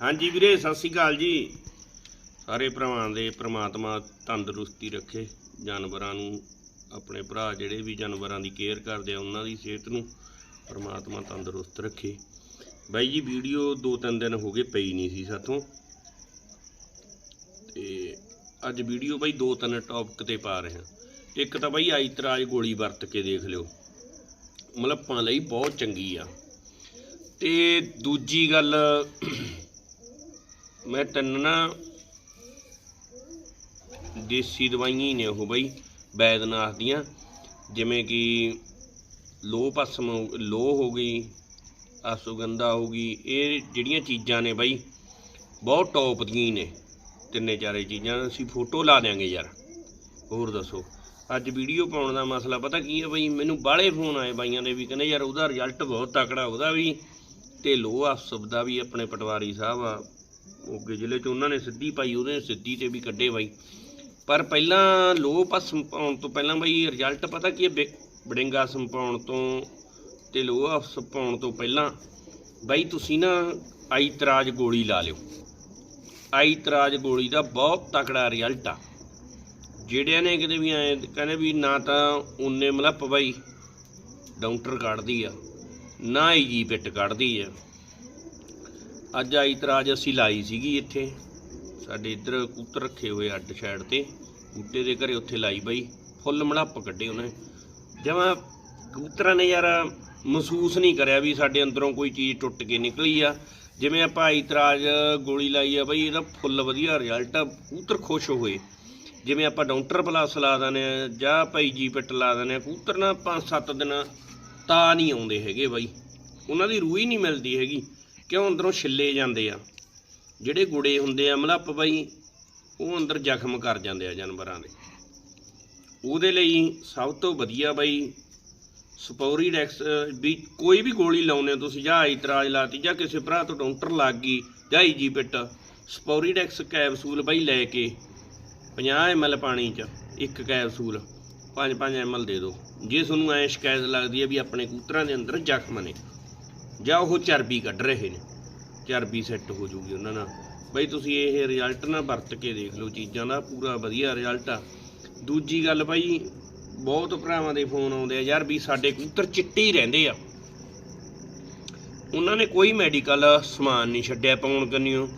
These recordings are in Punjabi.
ਹਾਂਜੀ ਵੀਰੇ, ਸਤਿ ਸ਼੍ਰੀ ਅਕਾਲ ਜੀ। ਸਾਰੇ ਭਰਾਵਾਂ ਦੇ ਪ੍ਰਮਾਤਮਾ ਤੰਦਰੁਸਤੀ ਰੱਖੇ। ਜਾਨਵਰਾਂ ਨੂੰ, ਆਪਣੇ ਭਰਾ ਜਿਹੜੇ ਵੀ ਜਾਨਵਰਾਂ ਦੀ ਕੇਅਰ ਕਰਦੇ ਆ, ਉਹਨਾਂ ਦੀ ਸਿਹਤ ਨੂੰ ਪ੍ਰਮਾਤਮਾ ਤੰਦਰੁਸਤ ਰੱਖੇ। ਬਾਈ ਜੀ, ਵੀਡੀਓ ਦੋ ਤਿੰਨ ਦਿਨ ਹੋ ਗਏ ਪਈ ਨਹੀਂ ਸੀ ਸਾਥੋਂ। ਤੇ ਅੱਜ ਵੀਡੀਓ ਬਾਈ ਦੋ ਤਿੰਨ ਟੌਪਿਕ ਤੇ ਪਾ ਰਹੇ ਹਾਂ। ਇੱਕ ਤਾਂ ਬਾਈ ਆਈ ਤਰਾਜ ਗੋਲੀ ਵਰਤ ਕੇ ਦੇਖ ਲਿਓ। ਮਲੱਪਾਂ ਲਈ ਬਹੁਤ ਚੰਗੀ ਆ। ਤੇ ਦੂਜੀ ਗੱਲ ਮੈਂ ਤਿੰਨ ਨਾ ਦੇਸੀ ਦਵਾਈਆਂ ਹੀ ਨੇ ਉਹ ਬਈ ਵੈਦਨਾਥ ਦੀਆਂ। ਜਿਵੇਂ ਕਿ ਲੋਹ ਪਸਮ ਹੋ- ਲੋਹ ਹੋ ਗਈ ਅਸੁਗੰਧਾ ਹੋ ਗਈ, ਇਹ ਜਿਹੜੀਆਂ ਚੀਜ਼ਾਂ ਨੇ ਬਈ, ਬਹੁਤ ਟੌਪ ਦੀਆਂ ਹੀ ਨੇ। ਤਿੰਨੇ ਚਾਰੇ ਚੀਜ਼ਾਂ ਅਸੀਂ ਫੋਟੋ ਲਾ ਦਿਆਂਗੇ ਯਾਰ। ਹੋਰ ਦੱਸੋ। ਅੱਜ ਵੀਡੀਓ ਪਾਉਣ ਦਾ ਮਸਲਾ ਪਤਾ ਕੀ ਹੈ ਬਈ, ਮੈਨੂੰ ਬਾਹਲੇ ਫੋਨ ਆਏ ਬਾਈਆਂ ਦੇ ਵੀ, ਕਹਿੰਦੇ ਯਾਰ ਉਹਦਾ ਰਿਜ਼ਲਟ ਬਹੁਤ ਤਕੜਾ, ਉਹਦਾ ਵੀ ਤੇ ਲੋਹ ਅਫਸਬ ਦਾ ਵੀ ਆਪਣੇ ਪਟਵਾਰੀ ਸਾਹਿਬ ਆ। ਮੋਗੇ ਜ਼ਿਲ੍ਹੇ 'ਚ ਉਹਨਾਂ ਨੇ ਸਿੱਧੀ ਪਾਈ, ਉਹਦੇ ਸਿੱਧੀ ਤੇ ਵੀ ਕੱਢੇ ਬਾਈ। ਪਰ ਪਹਿਲਾਂ ਲੋਹ ਭਸਮ ਪਾਉਣ ਤੋਂ ਪਹਿਲਾਂ ਬਾਈ ਰਿਜ਼ਲਟ ਪਤਾ ਕੀ ਹੈ? ਬਿ- ਬੜਿੰਗਾ ਸੰਪਾਉਣ ਤੋਂ ਤੇ ਲੋਹ ਅਫਸਬ ਪਾਉਣ ਤੋਂ ਪਹਿਲਾਂ ਬਾਈ, ਤੁਸੀਂ ਨਾ ਆਈ ਤਰਾਜ ਗੋਲੀ ਲਾ ਲਿਓ। ਆਈ ਤਰਾਜ ਗੋਲੀ ਦਾ ਬਹੁਤ ਤਕੜਾ ਰਿਜ਼ਲਟ ਆ। ਜਿਹੜਿਆਂ ਨੇ ਕਿਤੇ ਵੀ ਆਏ ਕਹਿੰਦੇ ਵੀ ਨਾ ਤਾਂ ਉਨੇ ਮਲੱਪ ਬਾਈ, ਡਾਊਂਟਰ ਕੱਢਦੀ ਆ, ਨਾ ਹੀ ਜੀ ਪਿੱਟ ਕੱਢਦੀ ਆ। ਅੱਜ ਆਈ ਤਰਾਜ ਅਸੀਂ ਲਾਈ ਸੀਗੀ ਇੱਥੇ। ਸਾਡੇ ਇੱਧਰ ਕੂਤਰ ਰੱਖੇ ਹੋਏ ਅੱਡ ਸਾਈਡ ਤੇ। ਬੂਟੇ ਦੇ ਘਰੇ ਉੱਥੇ ਲਾਈ ਬਾਈ। ਫੁੱਲ ਮਲੱਪ ਕੱਢੇ ਉਹਨੇ। ਜਮਾਂ ਕਬੂਤਰਾਂ ਨੇ ਯਾਰ ਮਹਿਸੂਸ ਨਹੀਂ ਕਰਿਆ ਵੀ ਸਾਡੇ ਅੰਦਰੋਂ ਕੋਈ ਚੀਜ਼ ਟੁੱਟ ਕੇ ਨਿਕਲੀ ਆ। ਜਿਵੇਂ ਆਪਾਂ ਆਈ ਤਰਾਜ ਗੋਲੀ ਲਾਈ ਆ ਬਾਈ, ਇਹਦਾ ਫੁੱਲ ਵਧੀਆ ਰਿਜ਼ਲਟ ਆ, ਕਬੂਤਰ ਖੁਸ਼ ਹੋਏ। ਜਿਵੇਂ ਆਪਾਂ ਡਾਊਂਟਰ ਪਲਾਸ ਲਾ ਦਿੰਦੇ ਆ, ਜਾਂ ਭਾਈ ਜੀ ਪਿੱਟ ਲਾ ਦਿੰਦੇ ਆ, ਕਬੂਤਰ ਨਾ 5-7 ਦਿਨ ਤਾਂ ਨਹੀਂ ਆਉਂਦੇ ਹੈਗੇ ਬਾਈ। ਉਹਨਾਂ ਦੀ ਰੂਹ ਹੀ ਨਹੀਂ ਮਿਲਦੀ ਹੈਗੀ। ਕਿਉਂ ਅੰਦਰੋਂ ਛਿੱਲੇ ਜਾਂਦੇ ਆ? ਜਿਹੜੇ ਗੁੜੇ ਹੁੰਦੇ ਆ ਮਲੱਪ ਬਾਈ, ਉਹ ਅੰਦਰ ਜ਼ਖਮ ਕਰ ਜਾਂਦੇ ਆ ਜਾਨਵਰਾਂ ਦੇ। ਉਹਦੇ ਲਈ ਸਭ ਤੋਂ ਵਧੀਆ ਬਾਈ ਸਪੋਰੀਡੈਕਸ ਵੀ ਕੋਈ ਵੀ ਗੋਲੀ ਲਾਉਨੇ ਤੁਸੀਂ, ਜਾਂ ਇਤਰਾਜ ਲਾਤੀ, ਜਾਂ ਕਿਸੇ ਭਰਾ ਤੋਂ ਡਾਕਟਰ ਲੱਗ ਗਈ, ਜਾਂ ਈਜੀ ਪਿੱਟ ਸਪੋਰੀਡੈਕਸ ਕੈਪਸੂਲ ਬਾਈ ਲੈ ਕੇ 50 ml ਪਾਣੀ 'ਚ, ਇੱਕ ਕੈਪਸੂਲ 5-5 ml ਦੇ ਦਿਓ ਜੇ ਤੁਹਾਨੂੰ ਐ ਸ਼ਿਕਾਇਤ ਲੱਗਦੀ ਹੈ ਵੀ ਆਪਣੇ ਕੂਤਰਾਂ ਦੇ ਅੰਦਰ ਜ਼ਖਮ ਨੇ ਜਾਂ ਉਹ ਚਰਬੀ ਕੱਢ ਰਹੇ ਨੇ। ਚਰਬੀ ਸੈੱਟ ਹੋ ਜੂਗੀ ਉਹਨਾਂ ਨਾਲ। ਬਈ ਤੁਸੀਂ ਇਹ ਰਿਜ਼ਲਟ ਨਾ ਵਰਤ ਕੇ ਦੇਖ ਲਓ ਚੀਜ਼ਾਂ ਦਾ, ਪੂਰਾ ਵਧੀਆ ਰਿਜ਼ਲਟ ਆ। ਦੂਜੀ ਗੱਲ ਬਾਈ, ਬਹੁਤ ਭਰਾਵਾਂ ਦੇ ਫੋਨ ਆਉਂਦੇ ਆ, ਯਾਰ ਵੀ ਸਾਡੇ ਕਬੂਤਰ ਚਿੱਟੇ ਹੀ ਰਹਿੰਦੇ ਆ। ਉਹਨਾਂ ਨੇ ਕੋਈ ਮੈਡੀਕਲ ਸਮਾਨ ਨਹੀਂ ਛੱਡਿਆ ਪਾਉਣ ਕੰਨਿਓ।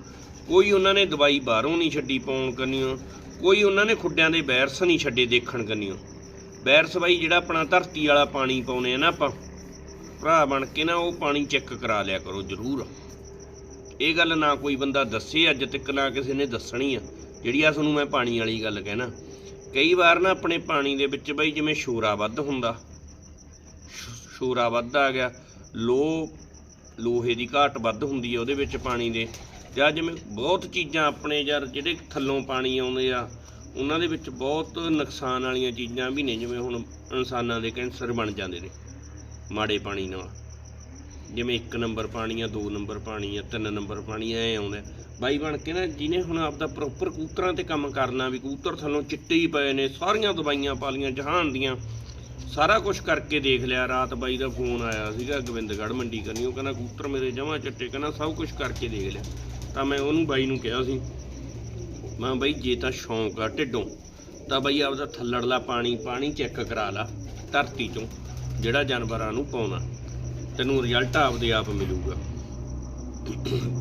ਕੋਈ ਉਹਨਾਂ ਨੇ ਦਵਾਈ ਬਾਹਰੋਂ ਨਹੀਂ ਛੱਡੀ ਪਾਉਣ ਕੰਨਿਓ। ਕੋਈ ਉਹਨਾਂ ਨੇ ਖੁੱਡਿਆਂ ਦੇ ਵਾਇਰਸ ਨਹੀਂ ਛੱਡੇ ਦੇਖਣ ਕੰਨਿਓ। ਵਾਇਰਸ ਬਾਈ ਜਿਹੜਾ ਆਪਣਾ ਧਰਤੀ ਵਾਲਾ ਪਾਣੀ ਪਾਉਨੇ ਆ ਨਾ ਆਪਾਂ। ਭਰਾ ਬਣ ਕੇ ਨਾ ਉਹ ਪਾਣੀ ਚੈੱਕ ਕਰਾ ਲਿਆ ਕਰੋ ਜ਼ਰੂਰ। ਇਹ ਗੱਲ ਨਾ ਕੋਈ ਬੰਦਾ ਦੱਸੇ ਅੱਜ ਤੱਕ, ਨਾ ਕਿਸੇ ਨੇ ਦੱਸਣੀ ਆ। ਜਿਹੜੀ ਆ ਤੁਹਾਨੂੰ ਮੈਂ ਪਾਣੀ ਵਾਲੀ ਗੱਲ ਕਹਿਣਾ। ਕਈ ਵਾਰ ਨਾ ਆਪਣੇ ਪਾਣੀ ਦੇ ਵਿੱਚ ਬਈ ਜਿਵੇਂ ਸ਼ੋਰਾ ਵੱਧ ਹੁੰਦਾ, ਸ਼ੋਰਾ ਵੱਧ ਆ ਗਿਆ ਲੋ ਲੋਹੇ ਦੀ ਘਾਟ ਵੱਧ ਹੁੰਦੀ ਹੈ ਉਹਦੇ ਵਿੱਚ ਪਾਣੀ ਦੇ। ਜਾਂ ਜਿਵੇਂ ਬਹੁਤ ਚੀਜ਼ਾਂ ਆਪਣੇ ਯਾਰ ਜਿਹੜੇ ਥੱਲੋਂ ਪਾਣੀ ਆਉਂਦੇ ਆ, ਉਹਨਾਂ ਦੇ ਵਿੱਚ ਬਹੁਤ ਨੁਕਸਾਨ ਵਾਲੀਆਂ ਚੀਜ਼ਾਂ ਵੀ ਨੇ, ਜਿਵੇਂ ਹੁਣ ਇਨਸਾਨਾਂ ਦੇ ਕੈਂਸਰ ਬਣ ਜਾਂਦੇ ਨੇ। ਮਾੜੇ ਪਾਣੀ ਨਾਲ। ਜਿਵੇਂ 1 ਨੰਬਰ ਪਾਣੀ ਆ 2 ਨੰਬਰ ਪਾਣੀ ਆ 3 ਨੰਬਰ ਪਾਣੀ ਐ ਆਉਂਦਾ। ਬਾਈ ਬਣ ਕੇ ਨਾ ਜਿਹਨੇ ਹੁਣ ਆਪਦਾ ਪ੍ਰੋਪਰ ਕੂਤਰਾਂ ਤੇ ਕੰਮ ਕਰਨਾ ਵੀ ਕੂਤਰ ਥੱਲੋਂ ਚਿੱਟੇ ਹੀ ਪਏ ਨੇ, ਸਾਰੀਆਂ ਦਵਾਈਆਂ ਪਾ ਲੀਆਂ ਜਹਾਨ ਦੀਆਂ। ਸਾਰਾ ਕੁਝ ਕਰਕੇ ਦੇਖ ਲਿਆ, ਰਾਤ ਬਾਈ ਦਾ ਫੋਨ ਆਇਆ ਸੀਗਾ, ਗੋਬਿੰਦਗੜ੍ਹ ਮੰਡੀ ਕਰਨੀ ਉਹ ਕਹਿੰਦਾ, ਕੂਤਰ ਮੇਰੇ ਜਮਾ ਚਿੱਟੇ, ਕਹਿੰਦਾ, ਸਭ ਕੁਝ ਕਰਕੇ ਦੇਖ ਲਿਆ। ਤਾਂ ਮੈਂ ਉਹਨੂੰ ਬਾਈ ਨੂੰ ਕਿਹਾ ਸੀ, ਮੈਂ ਬਾਈ, ਜੇ ਤਾਂ ਸ਼ੌਂਕ ਆ ਢਿੱਡੋਂ, ਤਾਂ ਬਾਈ ਆਪਦਾ ਥੱਲੜਲਾ ਪਾਣੀ ਪਾਣੀ ਚੈੱਕ ਕਰਾ ਲਾ, ਧਰਤੀ ਚੋਂ। ਜਿਹੜਾ ਜਾਨਵਰਾਂ ਨੂੰ ਪਾਉਣਾ ਤੈਨੂੰ ਰਿਜ਼ਲਟ ਆਪਦੇ ਆਪ ਮਿਲੂਗਾ।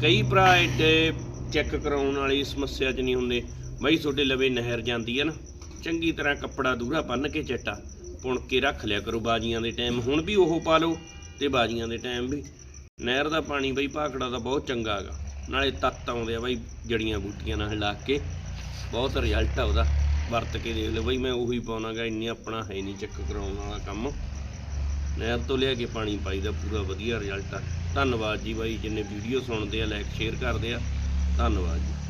ਕਈ ਭਰਾ ਏਡੇ ਚੈੱਕ ਕਰਾਉਣ ਵਾਲੀ ਸਮੱਸਿਆ 'ਚ ਨਹੀਂ ਹੁੰਦੇ। ਬਈ ਤੁਹਾਡੇ ਲਵੇ ਨਹਿਰ ਜਾਂਦੀ ਹੈ ਨਾ, ਚੰਗੀ ਤਰ੍ਹਾਂ ਕੱਪੜਾ ਦੂਰਾ ਬੰਨ ਕੇ ਚੱਟਾ ਪੁਣ ਕੇ ਰੱਖ ਲਿਆ ਕਰੋ ਬਾਜੀਆਂ ਦੇ ਟਾਈਮ ਹੁਣ ਵੀ ਉਹ ਪਾ ਲਓ ਤੇ ਬਾਜੀਆਂ ਦੇ ਟਾਈਮ ਵੀ। ਨਹਿਰ ਦਾ ਪਾਣੀ ਬਈ ਭਾਖੜਾ ਦਾ ਬਹੁਤ ਚੰਗਾ ਹੈਗਾ। ਨਾਲੇ ਤੱਤ ਆਉਂਦੇ ਆ ਬਈ ਜੜੀਆਂ ਬੂਟੀਆਂ ਨਾਲ ਹਿਲਾ ਕੇ। ਬਹੁਤ ਰਿਜ਼ਲਟ ਆ ਉਹਦਾ। ਵਰਤ ਕੇ ਦੇਖ ਲਓ ਬਈ ਮੈਂ ਉਹੀ ਪਾਉਣਾਗਾ, ਇੰਨੀ ਆਪਣਾ ਹੈ ਨਹੀਂ ਚੈੱਕ ਕਰਾਉਣ ਵਾਲਾ ਕੰਮ। ਨਹਿਰ ਤੋਂ ਲਿਆ ਕੇ ਪਾਣੀ ਪਾਈਦਾ ਪੂਰਾ ਵਧੀਆ ਰਿਜ਼ਲਟ ਆ। ਧੰਨਵਾਦ ਜੀ ਬਾਈ, ਜਿੰਨੇ ਵੀਡੀਓ ਸੁਣਦੇ ਆ ਲਾਈਕ ਸ਼ੇਅਰ ਕਰਦੇ ਆ। ਧੰਨਵਾਦ ਜੀ।